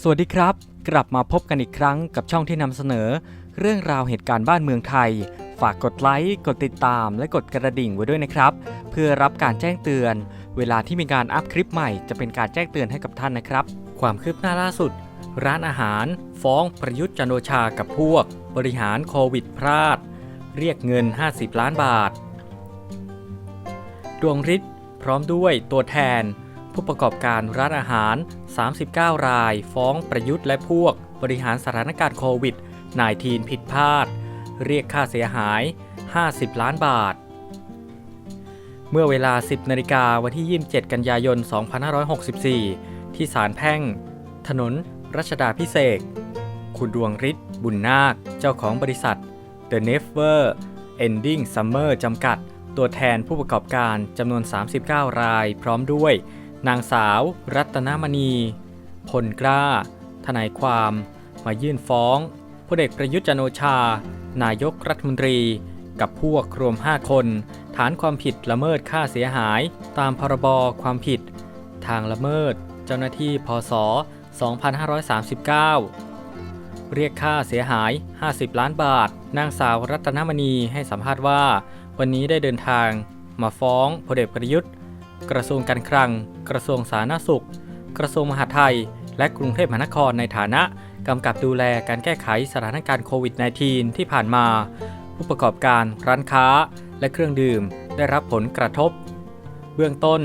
สวัสดีครับ กลับมาพบกันอีกครั้งกับช่องที่นำเสนอ เรื่องราวเหตุการณ์บ้านเมืองไทย ฝากกดไลค์กดติดตาม และกดกระดิ่งไว้ด้วยนะครับ เพื่อรับการแจ้งเตือน เวลาที่มีการอัพคลิปใหม่จะเป็นการแจ้งเตือนให้กับท่านนะครับ ความคืบหน้าล่าสุด ร้านอาหาร ฟ้องประยุทธ์จันโอชากับพวก บริหารโควิดพลาด เรียกเงิน 50 ล้านบาท ดวงฤทธิ์พร้อมด้วยตัวแทน ผู้ประกอบการร้านอาหาร 39 ราย ฟ้องประยุทธ์และพวกบริหารสถานการณ์โควิด -19 ผิดพลาด เรียกค่าเสียหาย 50 ล้านบาท เมื่อเวลา 10นาฬิกาวันที่ 27 กันยายน 2564 ที่ศาลแพ่ง ถนนรัชดาพิเศษคุณดวงฤทธิ์บุญนาค เจ้าของบริษัท The Never Ending Summer จำกัด ตัวแทนผู้ประกอบการจำนวน 39 ราย พร้อมด้วย นางสาว รัตนมณี พลกล้า ทนายความ มายื่นฟ้องพลเอกประยุทธ์จันโอชา นายกรัฐมนตรี กับพวกรวม 5 คน ฐานความผิดละเมิดค่าเสียหาย ตามพรบความผิด ทางละเมิด เจ้าหน้าที่พศ 2539เรียกค่าเสียหาย 50 ล้านบาท นางสาวรัตนมณีให้สัมภาษณ์ว่า วันนี้ได้เดินทาง มาฟ้องพลเอกประยุทธ์ กระทรวงการคลัง กระทรวงสาธารณสุข กระทรวงมหาดไทย และกรุงเทพมหานครในฐานะกำกับดูแลการแก้ไขสถานการณ์โควิด -19 ที่ผ่านมา ผู้ประกอบการร้านค้า และเครื่องดื่มได้รับผลกระทบ เบื้องต้น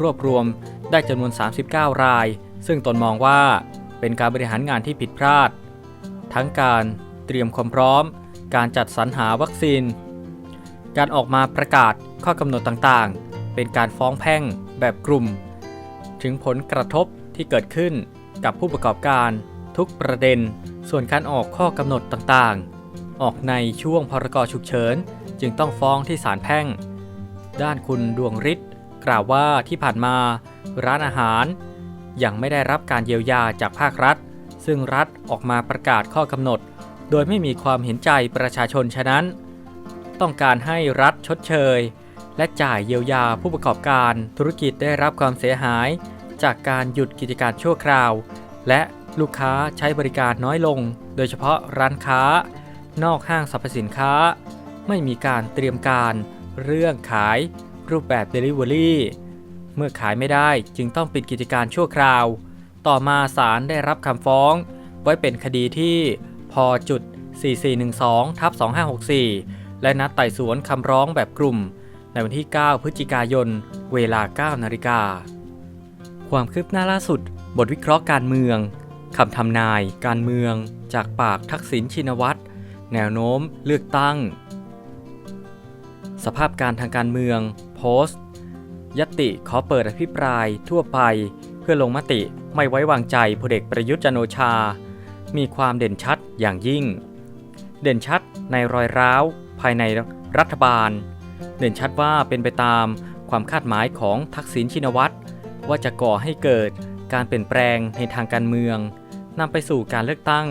รวบรวมได้จำนวน 39 ราย ซึ่งตนมองว่าเป็นการบริหารงานที่ผิดพลาด ทั้งการเตรียมความพร้อม การจัดสรรหาวัคซีน การออกมาประกาศข้อกำหนดต่างๆ เป็นการฟ้องแพ่งแบบกลุ่ม ถึงผลกระทบที่เกิดขึ้นกับผู้ประกอบการทุกประเด็น ส่วนการออกข้อกำหนดต่างๆ ออกในช่วงพรกฉุกเฉิน จึงต้องฟ้องที่ศาลแพ่ง ด้านคุณดวงฤทธิ์กล่าวว่าที่ผ่านมาร้านอาหาร ยังไม่ได้รับการเยียวยาจากภาครัฐ ซึ่งรัฐออกมาประกาศข้อกำหนด โดยไม่มีความเห็นใจประชาชนฉะนั้น ต้องการให้รัฐชดเชย และจ่ายเยียวยาผู้ประกอบการธุรกิจได้รับความเสียหาย จากการหยุดกิจการชั่วคราว และลูกค้าใช้บริการน้อยลง โดยเฉพาะร้านค้า นอกห้างสรรพสินค้า ไม่มีการเตรียมการ เรื่องขาย รูปแบบ Delivery เมื่อขายไม่ได้จึงต้องปิดกิจการชั่วคราว ต่อมาศาลได้รับคำฟ้อง ไว้เป็นคดีที่พจุด4412ทับ2564 และนัดไต่สวนคำร้องแบบกลุ่ม ในวันที่ 9 พฤศจิกายน เวลา 9 นาฬิกา ความคืบหน้าล่าสุด บทวิเคราะห์การเมือง คำทำนาย การเมือง จากปากทักษิณชินวัตร แนวโน้ม เลือกตั้ง สภาพการทางการเมือง โพสต์ ยติขอเปิดอภิปรายทั่วไป เพื่อลงมติไม่ไว้วางใจพลเอกประยุทธ์จันโอชา มีความเด่นชัดอย่างยิ่ง เด่นชัดในรอยร้าว ภายในรัฐบาล เด่นชัดว่าเป็นไปตามความคาดหมายของทักษิณชินวัตรว่าจะก่อให้เกิดการเปลี่ยนแปลงในทางการเมืองนำไปสู่การเลือกตั้ง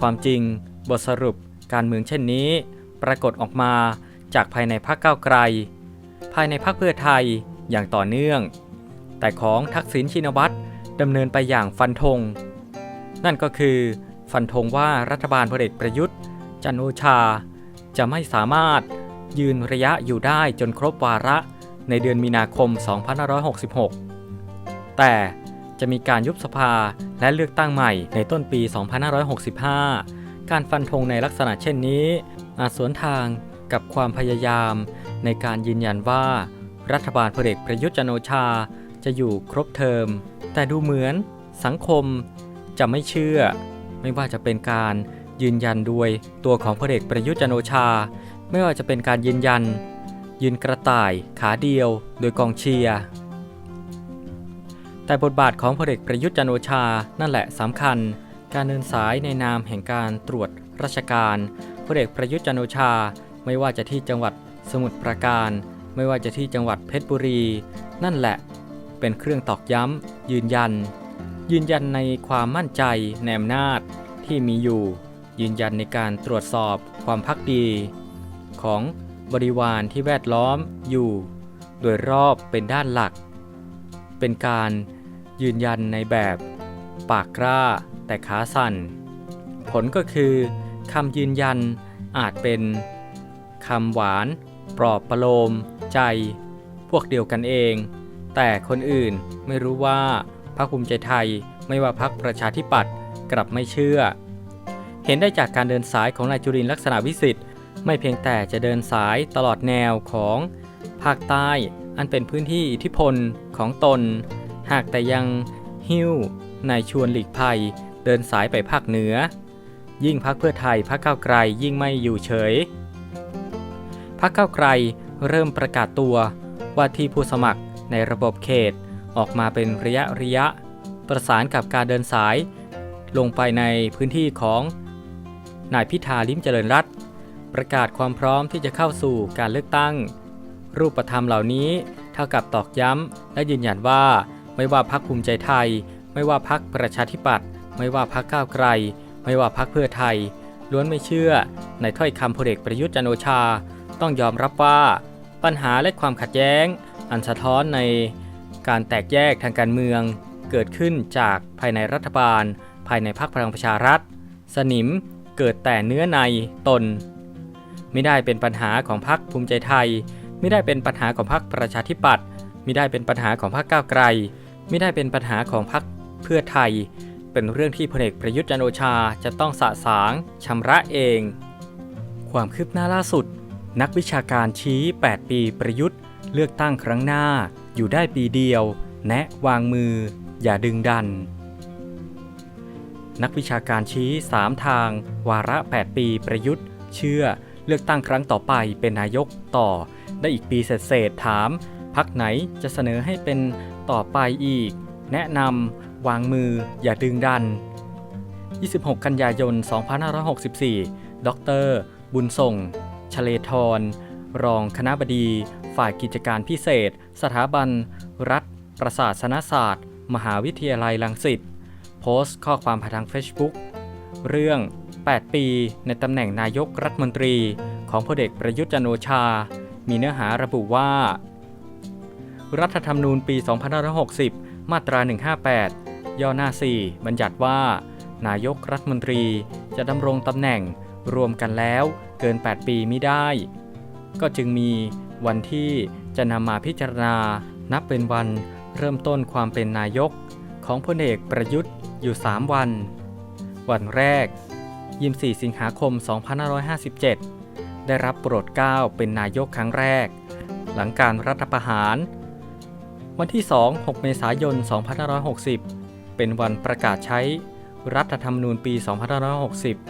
ความจริง บทสรุปการเมืองเช่นนี้ ปรากฏออกมาจากภายในพรรคก้าวไกล ภายในพรรคเพื่อไทยอย่างต่อเนื่อง แต่ของทักษิณชินวัตรดำเนินไปอย่างฟันธง นั่นก็คือฟันธงว่ารัฐบาลพลเอกประยุทธ์ จันโอชา จะไม่สามารถ ยืนระยะอยู่ได้จนครบวาระในเดือนมีนาคม 2566 แต่จะมีการยุบสภาและเลือกตั้งใหม่ในต้นปี 2565 การฟันธงในลักษณะเช่นนี้ อาจสวนทางกับความพยายาม ในการยืนยันว่า รัฐบาลพลเอกประยุทธ์จันทร์โอชาจะอยู่ครบเทอม แต่ดูเหมือนสังคมจะไม่เชื่อ ไม่ว่าจะเป็นการยืนยันด้วยตัวของพลเอกประยุทธ์จันทร์โอชา ไม่ว่าจะเป็นการยืนยัน ยืนกระต่ายขาเดียว โดยกองเชียร์แต่บทบาทของพลเอกประยุทธ์จันโอชา นั่นแหละสำคัญ การเดินสายในนามแห่งการตรวจราชการพลเอกประยุทธ์จันโอชา ไม่ว่าจะที่จังหวัดสมุทรปราการ ไม่ว่าจะที่จังหวัดเพชรบุรี นั่นแหละ เป็นเครื่องตอกย้ำ ยืนยัน ยืนยันในความมั่นใจในอำนาจที่มีอยู่ ยืนยันในการตรวจสอบความพักดี ของบริวารที่แวดล้อมอยู่ โดยรอบเป็นด้านหลัก เป็นการยืนยันในแบบปากกล้าแต่ขาสั่น ผลก็คือคำยืนยันอาจเป็นคำหวานปลอบประโลม ใจ พวกเดียวกันเอง แต่คนอื่นไม่รู้ว่าพรรคภูมิใจไทยไม่ว่าพรรคประชาธิปัตย์กลับไม่เชื่อ เห็นได้จากการเดินสายของนายจุรินลักษณะวิสิทธิ์ ไม่เพียงแต่จะเดินสายตลอดแนวของภาคใต้ อันเป็นพื้นที่อิทธิพลของตน หากแต่ยังหิ้วนายชวนหลีกภัย เดินสายไปภาคเหนือ ยิ่งพักเพื่อไทยพักเก้าไกลยิ่งไม่อยู่เฉยพักเก้าไกลเริ่มประกาศตัวว่าที่ผู้สมัครในระบบเขตออกมาเป็นระยะระยะ ประสานกับการเดินสาย ลงไปในพื้นที่ของนายพิธาลิมเจริญรัตน์ ประกาศความพร้อมที่จะเข้าสู่การเลือกตั้ง รูปธรรมเหล่านี้เท่ากับตอกย้ำ และยืนยันว่า ไม่ว่าพักภูมิใจไทย ไม่ว่าพักประชาธิปัตย์ไม่ว่าพักก้าวไกล ไม่ว่าพักเพื่อไทย ล้วนไม่เชื่อ ในถ้อยคำพลเอกประยุทธ์จันโอชา ต้องยอมรับว่า ปัญหาและความขัดแย้ง อันสะท้อนในการแตกแยกทางการเมือง เกิดขึ้นจากภายในรัฐบาล ภายในพรรคพลังประชารัฐ สนิมเกิดแต่เนื้อในตน ไม่ได้เป็นปัญหาของพรรคภูมิใจไทย ไม่ได้เป็นปัญหาของพรรคประชาธิปัตย์ไม่ได้เป็นปัญหาของพรรคก้าวไกล ไม่ได้เป็นปัญหาของพรรคเพื่อไทย เป็นเรื่องที่พลเอกประยุทธ์จันโอชาจะต้องสะสางชำระเอง ความคืบหน้าล่าสุด นักวิชาการชี้ 8 ปีประยุทธ์ เลือกตั้งครั้งหน้า อยู่ได้ปีเดียว แนะวางมือ อย่าดึงดัน นักวิชาการชี้ 3 ทาง วาระ 8 ปีประยุทธ์ เชื่อ เลือกตั้งครั้งต่อไปเป็นนายกต่อ ได้อีกปีเศษถาม พักไหนจะเสนอให้เป็นต่อไปอีก แนะนำวางมืออย่าดึงดัน 26 กันยายน 2564 ดร บุญส่งชเลทร รองคณะบดี ฝ่ายกิจการพิเศษ สถาบัน รัฐ ประศาสนศาสตร์ มหาวิทยาลัยลังสิต โพสต์ข้อความผ่านทาง Facebook เรื่อง 8 ปี ในตำแหน่งนายกรัฐมนตรี ของพลเอกประยุทธ์จันโอชา มีเนื้อหาระบุว่า รัฐธรรมนูญปี 2560 มาตรา 158 ย่อหน้า 4 บัญญัติว่า นายกรัฐมนตรีจะดำรงตำแหน่งรวมกันแล้วเกิน 8 ปีไม่ได้ ก็จึงมีวันที่จะนำมาพิจารณา นับเป็นวันเริ่มต้นความเป็นนายกของพลเอกประยุทธ์อยู่ 3 วัน วันแรก 24 สิงหาคม 2557 ได้รับโปรดเกล้าเป็นนายกครั้งแรก หลังการรัฐประหาร วันที่ 2 6 เมษายน 2560 เป็นวันประกาศใช้รัฐธรรมนูญปี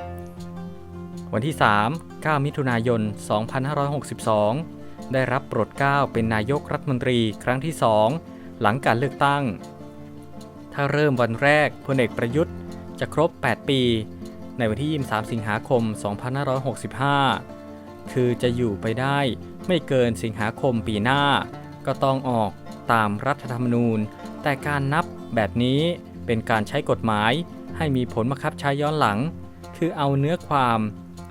2560 วันที่ 3 9 มิถุนายน 2562 ได้รับโปรดเกล้าเป็นนายกรัฐมนตรีครั้งที่ 2 หลังการเลือกตั้ง ถ้าเริ่มวันแรกพลเอกประยุทธ์จะครบ 8 ปี ในวันที่ 23 สิงหาคม 2565 คือจะอยู่ไปได้ไม่เกินสิงหาคมปีหน้า ก็ต้องออกตามรัฐธรรมนูญ แต่การนับแบบนี้เป็นการใช้กฎหมายให้มีผลบังคับใช้ย้อนหลัง คือเอาเนื้อความ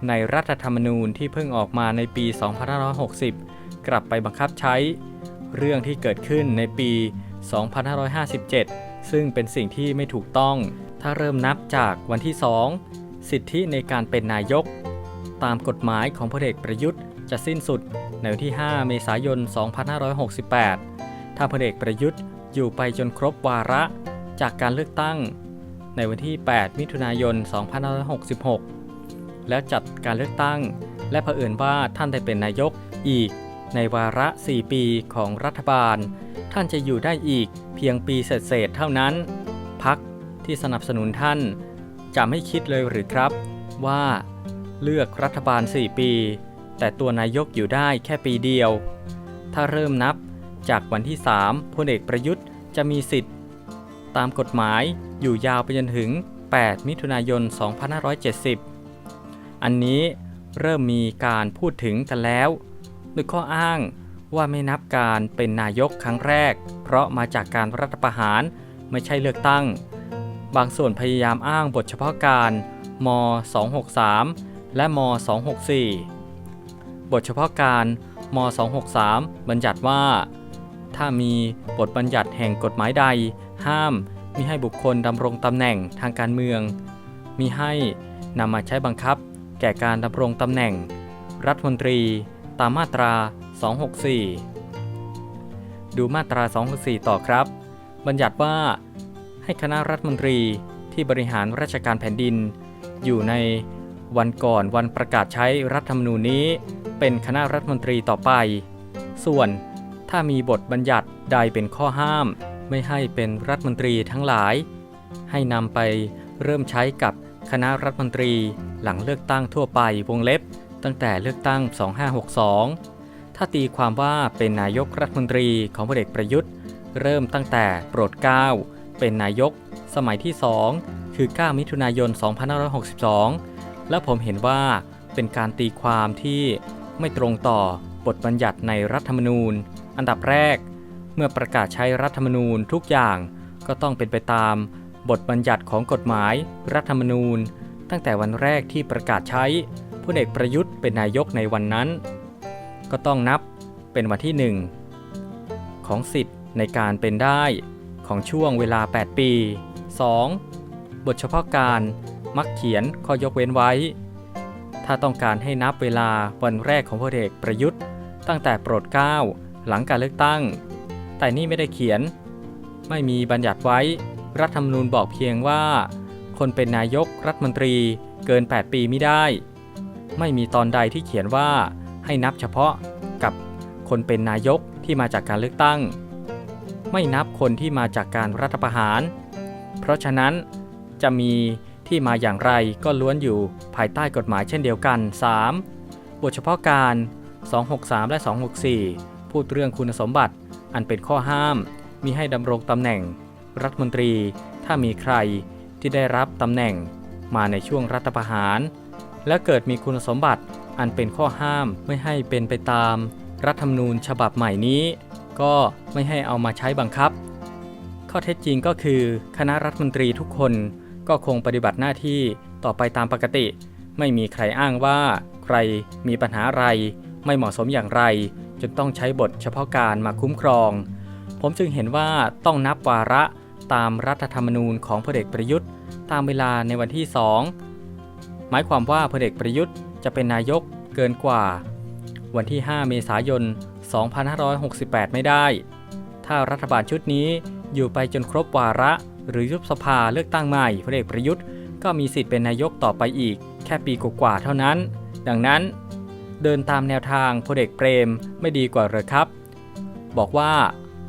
ในรัฐธรรมนูญที่เพิ่งออกมาในปี 2560 กลับไปบังคับใช้ เรื่องที่เกิดขึ้นในปี 2557 ซึ่งเป็นสิ่งที่ไม่ถูกต้อง ถ้าเริ่มนับจากวันที่ 2 สิทธิในการเป็นนายก ตามกฎหมายของพลเอกประยุทธ์จะสิ้นสุดในวันที่ 5 เมษายน 2568 ถ้าพลเอกประยุทธ์อยู่ไปจนครบวาระจากการเลือกตั้ง ในวันที่ 8 มิถุนายน 2566 แล้วจัดการเลือกตั้ง และเผอิญว่าท่านได้เป็นนายกอีกในวาระ 4 ปีของรัฐบาล ท่านจะอยู่ได้อีกเพียงปีเศษๆเท่านั้น พักที่สนับสนุนท่าน จะไม่คิดเลยหรือครับ ว่าเลือกรัฐบาล 4 ปี แต่ตัวนายกอยู่ได้แค่ปีเดียว ถ้าเริ่มนับจากวันที่ 3พลเอกประยุทธ์จะมีสิทธิ์ ตามกฎหมายอยู่ยาวไปจนถึง 8 มิถุนายน 2570 อันนี้เริ่มมีการพูดถึงกันแล้วโดยข้ออ้างว่าไม่นับการเป็นนายกครั้งแรก เพราะมาจากการรัฐประหารไม่ใช่เลือกตั้ง บางส่วนพยายามอ้างบทเฉพาะการม 263 และม 264 บทเฉพาะการม 263 บัญญัติว่า ถ้ามีบทบัญญัติแห่งกฎหมายใด ห้ามมิให้บุคคลดำรงตำแหน่งทางการเมือง มิให้นำมาใช้บังคับ แก่การดำรงตำแหน่ง รัฐมนตรีตามมาตรา 264 ดูมาตรา 264 ต่อครับ บัญญัติว่า ให้คณะรัฐมนตรีที่บริหารราชการแผ่นดิน อยู่ในวันก่อนวันประกาศใช้รัฐธรรมนูญนี้ เป็นคณะรัฐมนตรีต่อไป ส่วนถ้ามีบทบัญญัติใดเป็นข้อห้าม ไม่ให้เป็นรัฐมนตรีทั้งหลาย ให้นำไปเริ่มใช้กับคณะรัฐมนตรีหลังเลือกตั้งทั่วไปวงเล็บ ตั้งแต่เลือกตั้ง 2562 ถ้าตีความว่าเป็นนายกรัฐมนตรีของพลเอกประยุทธ์ เริ่มตั้งแต่โปรดเกล้า เป็นนายก สมัยที่ 2 คือ 9 มิถุนายน 2562 และผมเห็นว่าเป็นการตีความที่ไม่ตรงต่อบทบัญญัติในรัฐธรรมนูญ อันดับแรก เมื่อประกาศใช้รัฐธรรมนูญทุกอย่างก็ต้องเป็นไปตามบทบัญญัติของกฎหมายรัฐธรรมนูญ ตั้งแต่วันแรกที่ประกาศใช้พลเอกประยุทธ์เป็นนายกในวันนั้น ก็ต้องนับเป็นวันที่ 1 ของสิทธิ์ในการเป็นได้ ของช่วงเวลา 8 ปี 2. บทเฉพาะการมักเขียนข้อยกเว้นไว้ ถ้าต้องการให้นับเวลาวันแรกของพลเอกประยุทธ์ ตั้งแต่โปรดเกล้าหลังการเลือกตั้ง แต่นี่ไม่ได้เขียน ไม่มีบัญญัติไว้ รัฐธรรมนูญบอกเพียงว่า คนเป็นนายกรัฐมนตรีเกิน 8 ปีไม่ได้ ไม่มีตอนใดที่เขียนว่าให้นับเฉพาะกับคนเป็นนายกที่มาจากการเลือกตั้ง ไม่นับคนที่มาจากการรัฐประหาร เพราะฉะนั้นจะมีที่มาอย่างไรก็ล้วนอยู่ภายใต้กฎหมายเช่นเดียวกัน 3. บทเฉพาะการ 263 และ 264 พูดเรื่องคุณสมบัติ อันเป็นข้อห้าม มีให้ดำรงตำแหน่ง รัฐมนตรี ถ้ามีใครที่ได้รับตำแหน่ง มาในช่วงรัฐประหาร และเกิดมีคุณสมบัติอันเป็นข้อห้ามไม่ให้เป็นไปตาม รัฐธรรมนูญฉบับใหม่นี้ ก็ไม่ให้เอามาใช้บังคับ ข้อเท็จจริงก็คือคณะรัฐมนตรีทุกคนก็คงปฏิบัติหน้าที่ต่อไปตามปกติ ไม่มีใครอ้างว่าใครมีปัญหาอะไร ไม่เหมาะสมอย่างไร จนต้องใช้บทเฉพาะการมาคุ้มครอง ผมจึงเห็นว่าต้องนับวาระตามรัฐธรรมนูญของพลเอกประยุทธ์ ตามเวลาในวันที่ 2 หมายความว่าพลเอกประยุทธ์จะเป็นนายกเกินกว่า วันที่ 5 เมษายน 2568 ไม่ได้ ถ้ารัฐบาลชุดนี้อยู่ไปจนครบวาระ หรือยุบสภาเลือกตั้งใหม่พลเอกประยุทธ์ก็มีสิทธิ์เป็นนายกต่อไปอีก แค่ปีกว่าๆเท่านั้น ดังนั้น เดินตามแนวทางพลเอกเปรมไม่ดีกว่าหรือครับ บอกว่า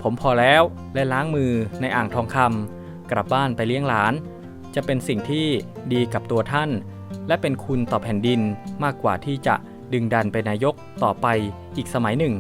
ผมพอแล้วและล้างมือในอ่างทองคำกลับบ้านไปเลี้ยงหลาน จะเป็นสิ่งที่ดีกับตัวท่าน และเป็นคุณต่อแผ่นดินมากกว่าที่จะดึงดันเป็นนายกต่อไปอีกสมัยหนึ่ง